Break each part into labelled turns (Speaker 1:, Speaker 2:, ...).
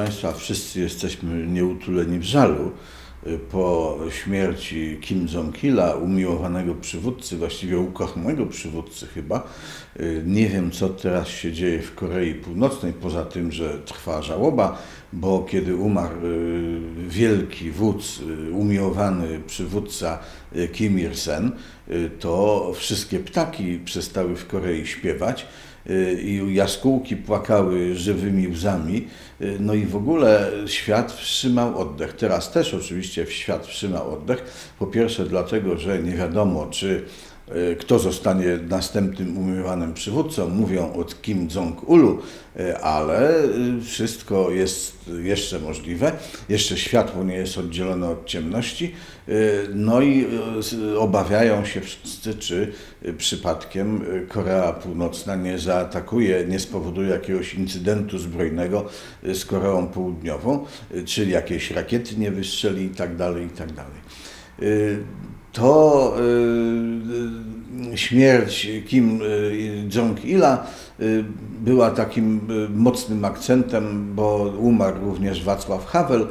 Speaker 1: Państwa, wszyscy jesteśmy nieutuleni w żalu y, po śmierci Kim Jong-ila, umiłowanego przywódcy, właściwie ukochanego przywódcy chyba. Y, Nie wiem, co teraz się dzieje w Korei Północnej, poza tym, że trwa żałoba, bo kiedy umarł y, wielki wódz, umiłowany przywódca Kim Il-sen, to wszystkie ptaki przestały w Korei śpiewać y, i jaskółki płakały żywymi łzami. Y, No i w ogóle świat wstrzymał oddech. Teraz też oczywiście świat wstrzymał oddech. Po pierwsze dlatego, że nie wiadomo, czy y, kto zostanie następnym umiłowanym przywódcą. Mówią od Kim Jong-ulu, y, ale y, wszystko jest jeszcze możliwe. Jeszcze światło nie jest oddzielone od ciemności. No i obawiają się wszyscy, czy przypadkiem Korea Północna nie zaatakuje, nie spowoduje jakiegoś incydentu zbrojnego z Koreą Południową, czyli jakieś rakiety nie wystrzeli i tak dalej, i tak To śmierć Kim y, Jong-ila y, była takim y, mocnym akcentem, bo umarł również Wacław Havel,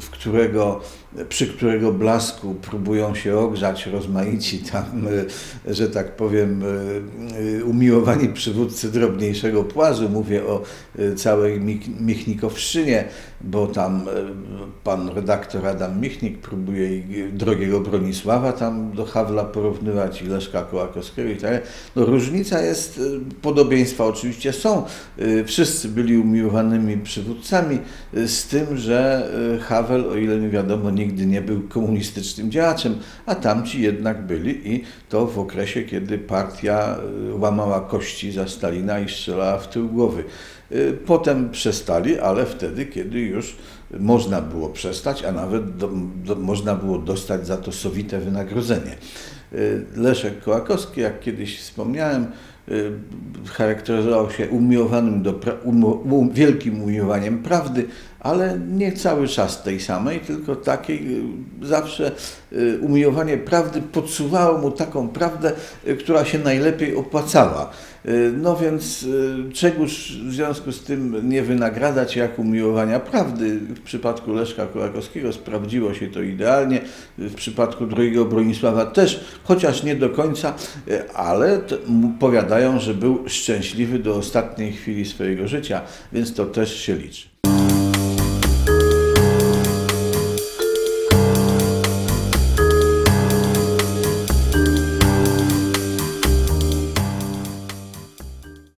Speaker 1: w którego, przy którego blasku próbują się ogrzać rozmaici tam, y, że tak powiem, y, y, umiłowani przywódcy drobniejszego płazu. Mówię o y, całej Michnikowszczynie, bo tam y, pan redaktor Adam Michnik próbuje drogiego Bronisława tam do Hawla porównywać i Leszka Kołakowskiego i tak. No różnica jest, y, podobieństwa oczywiście są. Y, Wszyscy byli umiłowanymi przywódcami, y, z tym, że y, Havel, o ile mi wiadomo, nigdy nie był komunistycznym działaczem, a tamci jednak byli i to w okresie, kiedy partia y, łamała kości za Stalina i strzelała w tył głowy. Y, Potem przestali, ale wtedy, kiedy już można było przestać, a nawet do, do, można było dostać za to sowite wynagrodzenie. Leszek Kołakowski, jak kiedyś wspomniałem, charakteryzował się umiłowanym do, um, wielkim umiłowaniem prawdy, ale nie cały czas tej samej, tylko takiej y, zawsze y, umiłowanie prawdy podsuwało mu taką prawdę, y, która się najlepiej opłacała. No więc czegoż w związku z tym nie wynagradać jak umiłowania prawdy. W przypadku Leszka Kołakowskiego sprawdziło się to idealnie, w przypadku drugiego Bronisława też, chociaż nie do końca, ale powiadają, że był szczęśliwy do ostatniej chwili swojego życia, więc to też się liczy.